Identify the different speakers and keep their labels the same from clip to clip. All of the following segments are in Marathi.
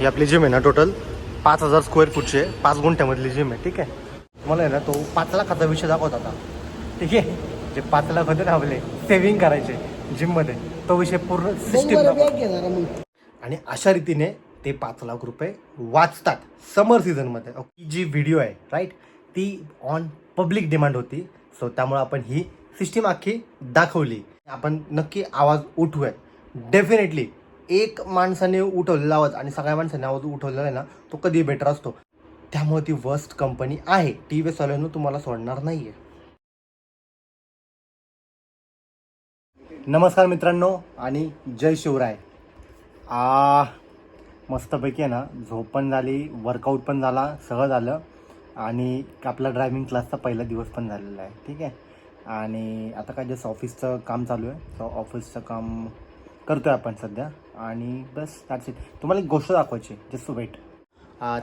Speaker 1: ही आपली जिम आहे ना टोटल पाच हजार स्क्वेअर फूटची आहे. पाच गुंठ्यामधली जिम आहे ठीक आहे? मला आहे ना तो पाच लाखाचा विषय दाखवत होता ठीक आहे? जे पाच लाख होते ना आपले सेव्हिंग करायचे जिममध्ये तो विषय पूर्ण सिस्टीम आणि अशा रीतीने ते पाच लाख रुपये वाचतात समर सीझनमध्ये जी व्हिडिओ आहे राईट ती ऑन पब्लिक डिमांड होती. सो त्यामुळे आपण ही सिस्टीम अख्खी दाखवली. आपण नक्की आवाज उठवूयात. डेफिनेटली एक माणसाने उठवलेला आवाज आणि सगळ्या माणसाने आवाज उठवलेला आहे ना तो कधी बेटर असतो. त्यामुळे ती वर्स्ट कंपनी आहे. टी व्ही वाल्यानं तुम्हाला सोडणार नाही आहे नमस्कार मित्रांनो आणि जय शिवराय. आ मस्तपैकी आहे ना झोप पण झाली वर्कआउट पण झाला सगळं झालं. आणि आपला ड्रायव्हिंग क्लासचा पहिला दिवस पण झालेला आहे. ठीक आहे? आणि आता काय जस्ट ऑफिसचं काम चालू आहे. सो ऑफिसचं काम करतो आहे आपण सध्या. आणि बस दॅट्स इट तुम्हाला एक गोष्ट दाखवायची just to wait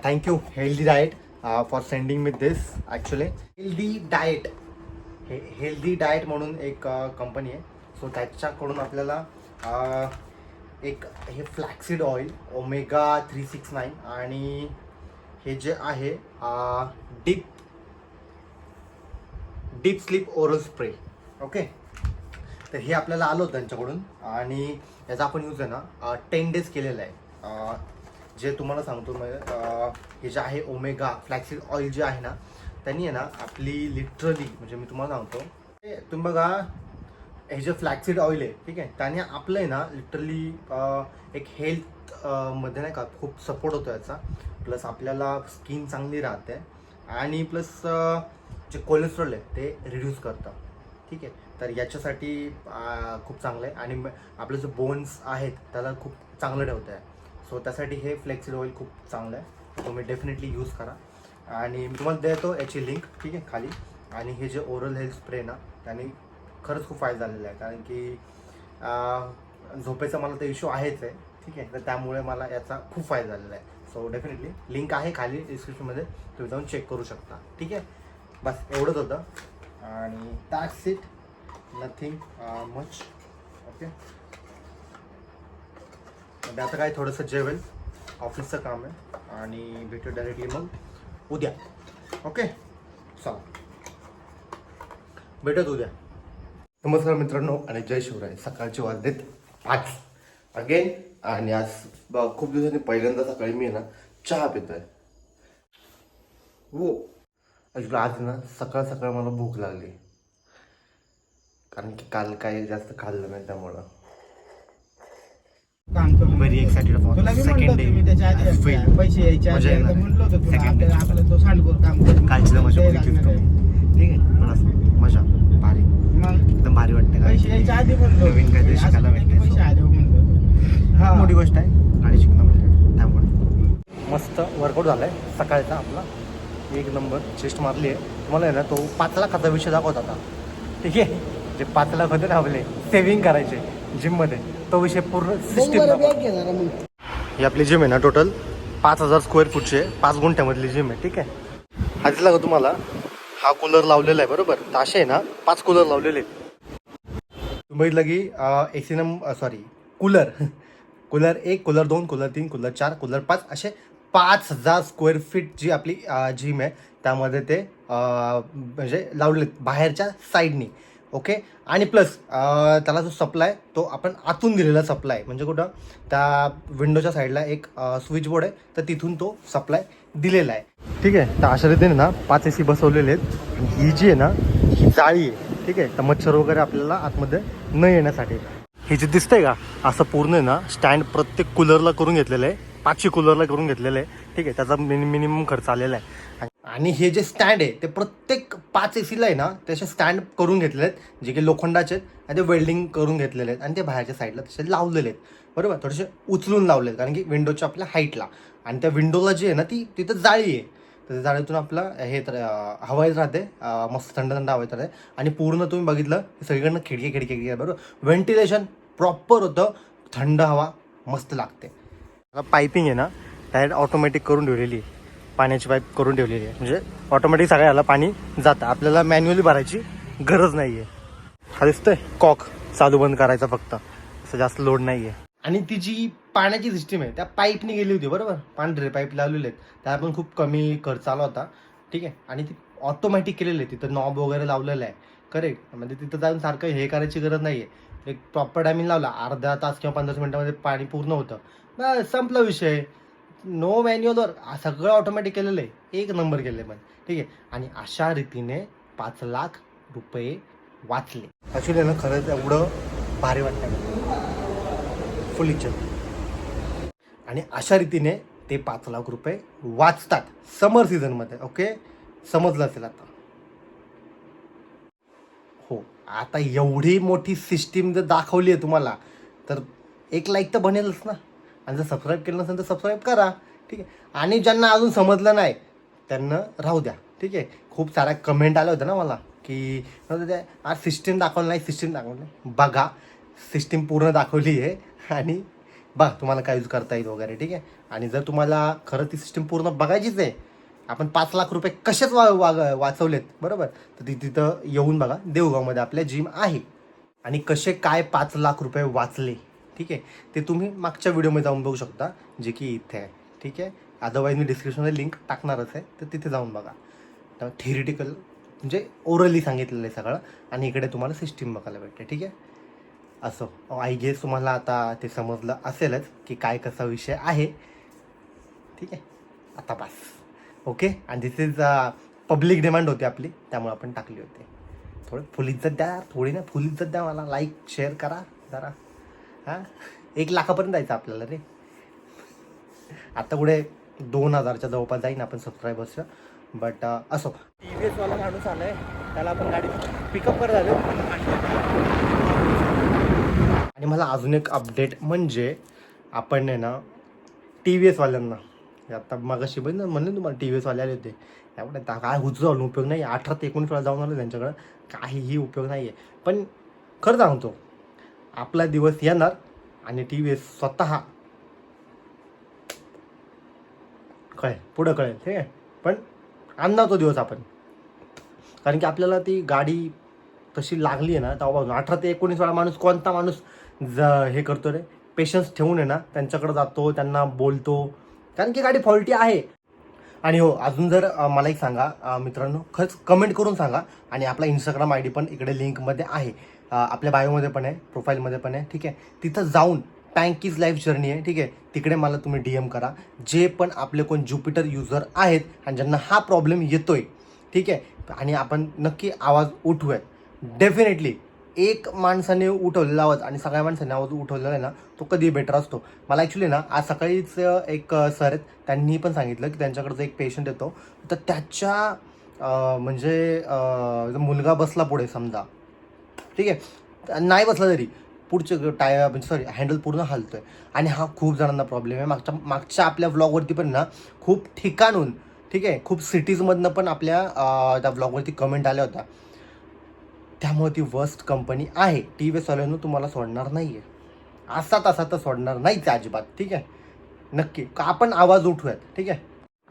Speaker 1: thank you healthy diet for sending with this actually healthy diet हे हेल्दी डाएट म्हणून एक कंपनी आहे. सो त्याच्याकडून आपल्याला एक हे flaxseed oil omega three six nine आणि हे जे आहे deep deep sleep oral spray okay तर हे आपल्याला आलं होतं त्यांच्याकडून. आणि याचा आपण यूज आहे ना टेन डेज केलेला आहे. जे तुम्हाला सांगतो म्हणजे हे जे आहे ओमेगा फ्लॅक्सिड ऑइल जे आहे ना त्यांनी आहे ना आपली लिटरली म्हणजे मी तुम्हाला सांगतो तुम्ही बघा हे जे फ्लॅक्सिड ऑइल आहे ठीक आहे त्याने आपलं आहे ना लिटरली एक हेल्थमध्ये नाही का खूप सपोर्ट होतो याचा. प्लस आपल्याला स्किन चांगली राहते. आणि प्लस जे कोलेस्ट्रॉल आहे ते रिड्यूस करतं. ठीक आहे. तर याच्यासाठी खूप चांगलं आहे आणि म- जो जे बोन्स आहेत त्याला खूप चांगलं ठेवतं आहे सो त्यासाठी हे फ्लेक्सिड ऑइल खूप चांगलं आहे तुम्ही डेफिनेटली यूज करा. आणि मी तुम्हाला देतो याची लिंक ठीक आहे खाली. आणि हे जे ओरल हेल्थ स्प्रे ना त्याने खरंच खूप फायदा झालेला आहे. कारण की झोपेचा मला तर इश्यू आहेच आहे ठीक आहे. तर त्यामुळे मला याचा खूप फायदा झालेला आहे. सो डेफिनेटली लिंक आहे खाली डिस्क्रिप्शनमध्ये तुम्ही जाऊन चेक करू शकता ठीक आहे. बस एवढंच होतं. आणि that's it nothing much okay म्हणजे आता काय थोडंसं जेवेल ऑफिसचं काम आहे. आणि भेटू डायरेक्टली मग उद्या. ओके चला. भेटत उद्या. नमस्कार मित्रांनो आणि जय शिवराय. सकाळचे वाजलेत पाच अगेन आणि आज खूप दिवसांनी पहिल्यांदा सकाळी मी ना चहा पितोय. हो. ॲक्च्युली आज ना सकाळ सकाळ मला भूक लागली. कारण की काल काही जास्त खाल्लं नाही त्यामुळं.
Speaker 2: आधी
Speaker 1: As well.
Speaker 2: पैसे. आपल्याला आपलं तो काम
Speaker 1: कालची मजा. ठीक आहे पण असं मजा भारी. एकदम भारी वाटते
Speaker 2: पैसे यायच्या आधी
Speaker 1: नवीन काहीतरी शिकायला भेटते
Speaker 2: पैसे आले हो हा.
Speaker 1: मोठी गोष्ट आहे. गाडी शिकणं म्हणजे त्यामुळे. मस्त वर्कआउट झालाय सकाळचा आपला. एक नंबर चेस्ट मारली आहे. तुम्हाला आहे ना तो पाच लाखाचा विषय दाखवत होता. ठीक आहे? जे पाच लाख होते ना आपले सेव्हिंग करायचे जिममध्ये तो विषय पूर्ण सिस्टीम ही आपली जिम आहे ना टोटल पाच हजार स्क्वेअर फूटची आहे. पाच गुंठ्यामधली जिम आहे ठीक आहे? हा दिसला का तुम्हाला? हा कूलर लावलेला आहे बरोबर? तर असे आहे ना पाच कूलर लावलेले आहेत. तुम्ही बघितलं की ए सी नम सॉरी कूलर कूलर एक कूलर दोन कूलर तीन कूलर चार कूलर पाच असे पाच हजार स्क्वेअर फीट जी आपली जिम आहे. त्यामध्ये ते म्हणजे लावलेत बाहेरच्या साईडनी ओके? आणि प्लस त्याला जो सप्लाय तो आपण आतून दिलेला सप्लाय म्हणजे कुठं? त्या विंडोच्या साईडला एक स्विच बोर्ड आहे. तर तिथून तो सप्लाय दिलेला आहे. ठीक आहे? तर अशा रीतीने ना पाच ए सी बसवलेले आहेत. ही जी आहे ना ही जाळी आहे. ठीक आहे? तर मच्छर वगैरे आपल्याला आतमध्ये न येण्यासाठी. हे जे दिसतंय का? असं पूर्ण आहे ना स्टँड प्रत्येक कूलरला करून घेतलेलं आहे. पाचशे कूलरला करून घेतलेलं आहे. ठीक आहे? त्याचा मिनि मिनिमम खर्च आलेला आहे. आणि हे जे स्टँड आहे ते प्रत्येक पाच ए सीला आहे ना त्याचे स्टँड करून घेतलेले आहेत जे की लोखंडाचे आहेत आणि ते वेल्डिंग करून घेतलेले आहेत आणि ते बाहेरच्या साईडला तसे लावलेले आहेत. बरोबर? थोडेसे उचलून लावले आहेत कारण की विंडोच्या आपल्या हाईटला आणि त्या विंडोला जी आहे ना ती तिथं जाळी आहे. तर त्या जाळीतून आपलं हे तर अं, हवा येत राहते मस्त थंड थंड हवा येत राहते. आणि पूर्ण तुम्ही बघितलं सगळीकडनं खिडकी खिडकी खिडकी आहे बरोबर? व्हेंटिलेशन प्रॉपर होतं थंड हवा मस्त लागते. पायपिंग आहे ना डायरेक्ट ऑटोमॅटिक करून ठेवलेली आहे. पाण्याची पाईप करून ठेवलेली आहे. म्हणजे ऑटोमॅटिक सगळ्याला पाणी जातं. आपल्याला मॅन्युअली भरायची गरज नाही आहे हा दिसतोय? कॉक चालू बंद करायचा फक्त. असं जास्त लोड नाही आहे आणि ती जी पाण्याची सिस्टीम आहे त्या पाईपने गेली होती बरोबर? पांढरे पाईप लावलेले आहेत. त्याला पण खूप कमी खर्च आला होता. ठीक आहे? आणि ती ऑटोमॅटिक केलेली आहे. तिथं नॉब वगैरे लावलेलं आहे. करेक्ट म्हणजे तिथं जाऊन सारखं हे करायची गरज नाही आहे एक प्रॉपर टायमिंग लावला. अर्धा तास किंवा पंधरा मिनिटामध्ये पाणी पूर्ण होतं. संपला विषय. नो मॅन्युअलवर सगळं ऑटोमॅटिक केलेलं आहे. एक नंबर केलं आहे पण ठीक आहे? आणि अशा रीतीने पाच लाख रुपये वाचले. ॲक्च्युली ना खरंच एवढं भारी वाटतं फुल इच्छा आणि अशा रीतीने ते पाच लाख रुपये वाचतात. समर सीझनमध्ये ओके समजलं असेल आता. हो आता एवढी मोठी सिस्टीम जर दाखवली आहे तुम्हाला तर एक लाईक तर बनेलच ना. आणि जर सबस्क्राईब केलं नसेल तर सबस्क्राईब करा ठीक आहे? आणि ज्यांना अजून समजलं नाही त्यांना राहू द्या ठीक आहे? खूप साऱ्या कमेंट आल्या होत्या ना मला की आज सिस्टीम दाखवलं नाही सिस्टीम दाखवलं नाही. बघा सिस्टीम पूर्ण दाखवली आहे आणि बघा तुम्हाला काय यूज करता येईल वगैरे ठीक आहे? आणि जर तुम्हाला खरं ती सिस्टीम पूर्ण बघायचीच आहे आपण पाच लाख रुपये कसेच वा वाग वाचवलेत बरोबर? तर ती तिथं येऊन बघा देवगावमध्ये आपल्या जिम आहे. आणि कसे काय पाच लाख रुपये वाचले? ठीक आहे? ते तुम्ही मागच्या व्हिडिओमध्ये जाऊन बघू शकता जे की इथे आहे. ठीक आहे? अदरवाईज मी डिस्क्रिप्शनमध्ये लिंक टाकणारच आहे तर तिथे जाऊन बघा. तर थेरिटिकल म्हणजे ओरली सांगितलेलं आहे सगळं आणि इकडे तुम्हाला सिस्टीम बघायला भेटते ठीक आहे? असो. आय गेस तुम्हाला आता ते समजलं असेलच की काय कसा विषय आहे. ठीक आहे? आता बस. ओके आणि दिस इज पब्लिक डिमांड होती आपली त्यामुळे आपण टाकली होती. थोडं फुल इज्जत द्या थोडी ना फुल इज्जत द्या मला. लाईक शेअर करा जरा. हां? एक लाखापर्यंत जायचं आपल्याला रे. आता पुढे दोन हजारच्या जवळपास जाईन आपण सबस्क्रायबर्सचं बट असो. टी व्ही एसवाला माणूस आलाय. त्याला आपण गाडी पिकअप कर झालो आणि मला अजून एक अपडेट म्हणजे आपण आहे ना टी व्ही एसवाल्यांना आता मगाशी बघ ना म्हणलं तुम्हाला टी व्ही एसवाले आले होते. एवढं त्या काय हुच जाऊन उपयोग नाही. अठरा ते एकोणीस वेळा जाऊन आलो त्यांच्याकडं. काहीही उपयोग नाही आहे पण खरं सांगतो आपला दिवस येणार आणि टी व्ही एस स्वतः कळेल पुढं कळेल ठीक आहे? पण आणणार तो दिवस आपण. कारण की आपल्याला ती गाडी तशी लागली आहे ना तेव्हापासून अठरा ते एकोणीस वेळा माणूस कोणता माणूस ज हे करतो रे पेशन्स ठेवून आहे ना त्यांच्याकडे जातो त्यांना बोलतो. कारण की गाडी फॉल्टी आहे. आणि हो अजून जर मला एक सांगा मित्रांनो खरंच कमेंट करून सांगा. आणि आपला इंस्टाग्राम आय डी पण इकडे लिंकमध्ये आहे. आपल्या बायोमध्ये पण आहे प्रोफाईलमध्ये पण आहे ठीक आहे? तिथं जाऊन टँकीज लाईफ जर्नी आहे ठीक आहे? तिकडे मला तुम्ही डी एम करा. जे पण आपले कोण ज्युपिटर युजर आहेत आणि ज्यांना हा प्रॉब्लेम येतोय ठीक आहे? आणि आपण नक्की आवाज उठवूयात. डेफिनेटली एक माणसाने उठवलेला आवाज आणि सगळ्या माणसाने आवाज उठवलेला आहे ना तो कधी बेटर असतो. मला ॲक्च्युली ना आज सकाळीच एक सर आहेत त्यांनी पण सांगितलं की त्यांच्याकडचा एक पेशंट येतो. तर त्याच्या म्हणजे मुलगा बसला पुढे समजा. ठीक आहे? नाही बसला तरी पुढचे टायर म्हणजे सॉरी हँडल पूर्ण हलतोय. आणि हा खूप जणांना प्रॉब्लेम आहे. मागच्या मागच्या आपल्या व्लॉगवरती पण ना खूप ठिकाणून ठीक आहे? खूप सिटीजमधनं पण आपल्या त्या व्लॉगवरती कमेंट आल्या होत्या. त्यामुळे ती वर्स्ट कंपनी आहे. टी व्ही एसवाल्यानं तुम्हाला सोडणार नाही आहे असा तसा तर सोडणार नाहीच अजिबात ठीक आहे? नक्की. आपण आवाज उठूयात ठीक आहे?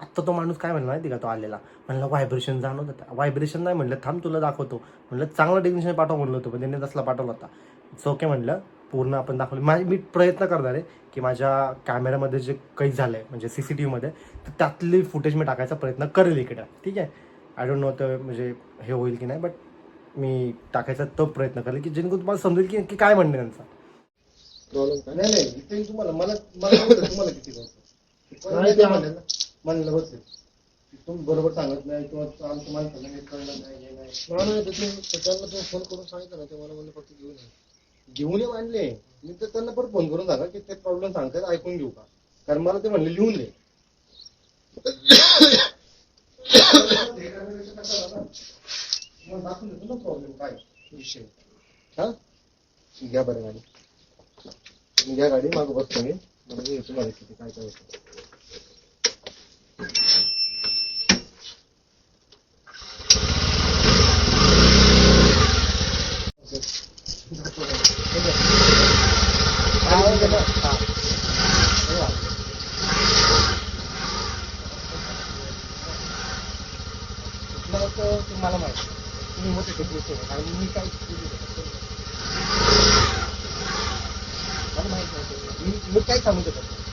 Speaker 1: आत्ता तो माणूस काय म्हणला माहिती का? तो आलेला. म्हणलं व्हायब्रेशन जाणवत होता. व्हायब्रेशन नाही म्हणलं. थांब तुला दाखवतो. म्हणलं चांगलं टेक्निशियन पाठव म्हणलं होतं. पण त्याने तसला पाठवला होता. इट्स ओके म्हणलं पूर्ण आपण दाखवलं. माझी मी प्रयत्न करणार आहे की माझ्या कॅमेऱ्यामध्ये जे काही झालं आहे म्हणजे सी सी टी व्हीमध्ये तर त्यातली फुटेज मी टाकायचा प्रयत्न करेल इकडे. ठीक आहे? आय डोंट नो तर म्हणजे हे होईल की नाही बट मी टाकायचा तो प्रयत्न करेल की जेणेकरून तुम्हाला समजेल की नक्की काय म्हणणे त्यांचा. प्रॉब्लेम नाही नाही तुम्हाला मला मला तुम्हाला किती म्हणलं बस तुम्ही बरोबर सांगत नाही किंवा आमचं माणसाला काही कळलं नाही हे नाही.
Speaker 2: त्याच्याला तुम्ही फोन करून सांगितलं ना ते मला म्हणलं फक्त घेऊन ये.
Speaker 1: घेऊन ये मानले. मी तर त्यांना परत फोन करून सांगा की ते प्रॉब्लेम सांगतात ऐकून घेऊ का? कारण मला ते म्हणले लिहून दे. प्रॉब्लेम काय विषय हा? घ्या बरं गाडी. घ्या गाडी मागं बसतो मी. मला येतो काय काय होतं. मला माहिती तुम्ही मोठे टेक्निशियन कारण मी काय मला माहीत नव्हतं मी मी काय सांगू शकत नाही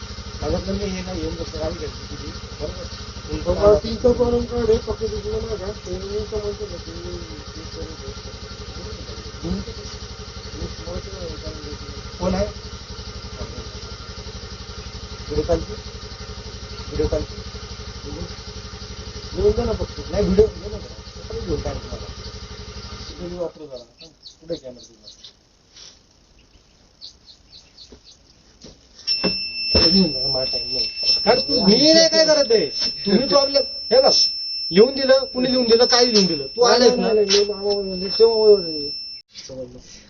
Speaker 1: सांगितलं मी हे नाही येऊन जसं गावी घेतली तुझी बरोबर
Speaker 2: बाबा
Speaker 1: तुमचं
Speaker 2: तिचं करून काढे फक्त तुझं नाही का ते मी तर म्हणतो ना ते मी ते करून दे. मी म्हणतो ना, काय म्हणतो.
Speaker 1: कोण आहे व्हिडिओ कॉलची व्हिडिओ कॉलची घेऊन जा ना फक्त नाही व्हिडिओ घेऊन जा ना. कसं घेऊन काय तुम्हाला तिथे मी वापरू जरा तू मी नाही काय करत आहे तुम्ही प्रॉब्लेम हे बघ लिहून दिलं कुणी लिहून दिलं काय लिहून दिलं तू ना.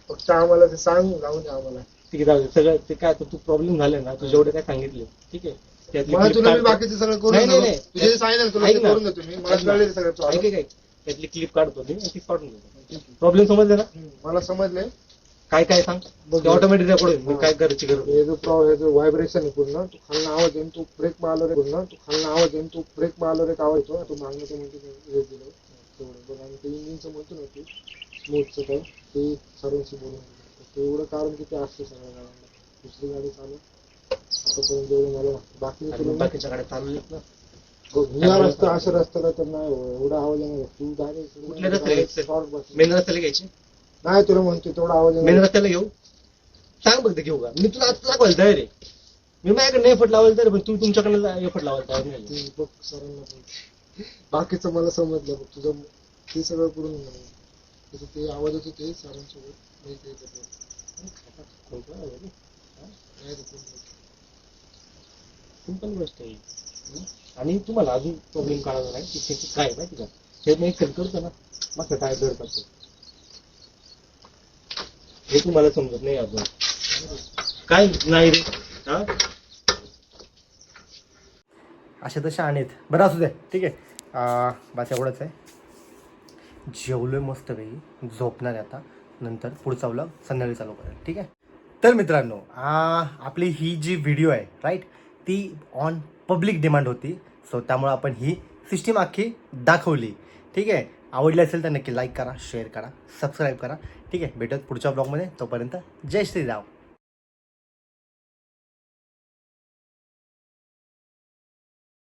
Speaker 2: फक्त आम्हाला ते सांग जाऊन दे आम्हाला
Speaker 1: ठीक आहे जाऊ दे. सगळं ते काय आता तू प्रॉब्लेम झाले ना तू जेवढे काय सांगितले ठीक आहे त्यातली
Speaker 2: मला
Speaker 1: clip
Speaker 2: तुला मी. बाकीचे सगळं करून
Speaker 1: नाही, नाही,
Speaker 2: देतो.
Speaker 1: नाही.
Speaker 2: तुझे जे सांगितलं ना तुला
Speaker 1: ऐक
Speaker 2: ते
Speaker 1: ना.
Speaker 2: करून देतो मी मला
Speaker 1: ऐक ना.
Speaker 2: सगळं
Speaker 1: ऐक
Speaker 2: problem.
Speaker 1: ऐक, ऐक. त्यातली क्लिप काढतो मी ती काढून देतो प्रॉब्लेम समजले ना
Speaker 2: मला समजले
Speaker 1: काय काय सांग
Speaker 2: बघ.
Speaker 1: ऑटोमॅटिक रेकॉर्ड होईल मी. काय करायची गरज.
Speaker 2: हे जो प्रॉ हे जो व्हायब्रेशन आहे पूर्ण तो खालनं आवाज येईल तू ब्रेक मारलो रे पूर्ण तू खालनं आवाज येईल तू ब्रेक मारलो रे आवाज येतो तू मागणं तो म्हणतो हे दिलं तेवढं बघ आणि ते इंजिनचं म्हणतो ना तू स्मूथचं काय ते सर्वांशी बोलून दिलं. ते एवढं कारण किती असतं सगळ्या गाड्यांना दुसरी गाडी चालू आतापर्यंत जेवढं मला. बाकी
Speaker 1: आणि
Speaker 2: तुला
Speaker 1: बाकीच्या गाड्या चालवलेत ना
Speaker 2: या रस्ता अशा रस्त्याला तर नाही हो, एवढा आवाज येणार नाही. तू
Speaker 1: कुठल्या रस्त्याला घ्यायचं?
Speaker 2: शॉर्ट बस
Speaker 1: मेन रस्त्याला घ्यायची?
Speaker 2: नाही तुला म्हणतो तेवढा आवाज
Speaker 1: मेन
Speaker 2: येणार
Speaker 1: रस्त्याला घेऊ? सांग बघ ते घेऊ का? मी तुला आता दाखवायला तयार आहे. मी माझ्याकडे एफर्ट लावायला तयार आहे, पण तू तुमच्याकडे एफर्ट लावायला तयार नाही
Speaker 2: ते बघ सरांना. बाकीचं मला समजलं बघ तुझं ते सगळं करून ते आवाज होते ते सरांसोबत. मी ते करतो. नाही.
Speaker 1: सिंपल गोष्ट आहे. हं? आणि तुम्हाला अजून प्रॉब्लेम काढायला नाही. की शेती काय माहिती का? हे मी एक्सेल करतो ना मग काय दर करतो. हे तुम्हाला समजत नाही अजून. काय नाही रे? हा? असे तसे आहेत. बरं असू दे. ठीक आहे. बस एवढंच आहे. जेवलोय मस्त काही झोपणार आहे आता. नंतर पुढचा व्लॉग संध्याकाळी चालू करेल. ठीक आहे? तर मित्रांनो आपली ही जी व्हिडिओ आहे राईट ती ऑन पब्लिक डिमांड होती. सो त्यामुळं आपण ही सिस्टीम अख्खी दाखवली. ठीक आहे? आवडली असेल तर नक्की लाईक करा शेअर करा सबस्क्राईब करा. ठीक आहे? भेटत पुढच्या ब्लॉगमध्ये तोपर्यंत जय श्रीराम.